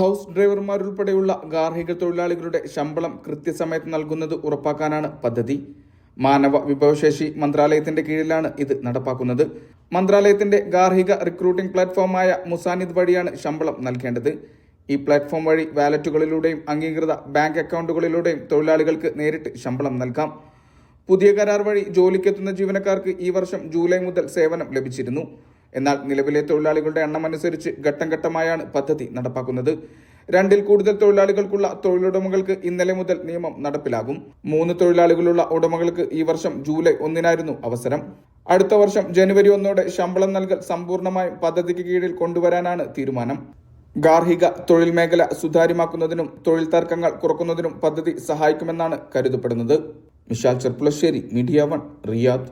House ഡ്രൈവർമാരുൾപ്പെടെയുള്ള ഗാർഹിക തൊഴിലാളികളുടെ ശമ്പളം കൃത്യസമയത്ത് നൽകുന്നത് ഉറപ്പാക്കാനാണ് പദ്ധതി. മാനവ വിഭവശേഷി മന്ത്രാലയത്തിന്റെ കീഴിലാണ് ഇത് നടപ്പാക്കുന്നത്. മന്ത്രാലയത്തിന്റെ ഗാർഹിക റിക്രൂട്ടിംഗ് പ്ലാറ്റ്ഫോമായ മുസാനിദ് വഴിയാണ് ശമ്പളം നൽകേണ്ടത്. ഈ പ്ലാറ്റ്ഫോം വഴി വാലറ്റുകളിലൂടെയും അംഗീകൃത ബാങ്ക് അക്കൗണ്ടുകളിലൂടെയും തൊഴിലാളികൾക്ക് നേരിട്ട് ശമ്പളം നൽകാം. പുതിയ കരാർ വഴി ജോലിക്കെത്തുന്ന ജീവനക്കാർക്ക് ഈ വർഷം ജൂലൈ മുതൽ സേവനം ലഭിച്ചിരുന്നു. എന്നാൽ നിലവിലെ തൊഴിലാളികളുടെ എണ്ണം അനുസരിച്ച് ഘട്ടം ഘട്ടമായാണ് പദ്ധതി നടപ്പാക്കുന്നത്. രണ്ടിൽ കൂടുതൽ തൊഴിലാളികൾക്കുള്ള തൊഴിലുടമകൾക്ക് ഇന്നലെ മുതൽ നിയമം നടപ്പിലാകും. മൂന്ന് തൊഴിലാളികളുള്ള ഉടമകൾക്ക് ഈ വർഷം ജൂലൈ ഒന്നിനായിരുന്നു അവസരം. അടുത്ത വർഷം ജനുവരി ഒന്നോടെ ശമ്പളം നൽകൽ സമ്പൂർണമായും പദ്ധതിക്ക് കീഴിൽ കൊണ്ടുവരാനാണ് തീരുമാനം. ഗാർഹിക തൊഴിൽ മേഖല സുതാര്യമാക്കുന്നതിനും തൊഴിൽ തർക്കങ്ങൾ കുറക്കുന്നതിനും പദ്ധതി സഹായിക്കുമെന്നാണ് കരുതപ്പെടുന്നത്. Mishal Cherpulassery media one Riyadh.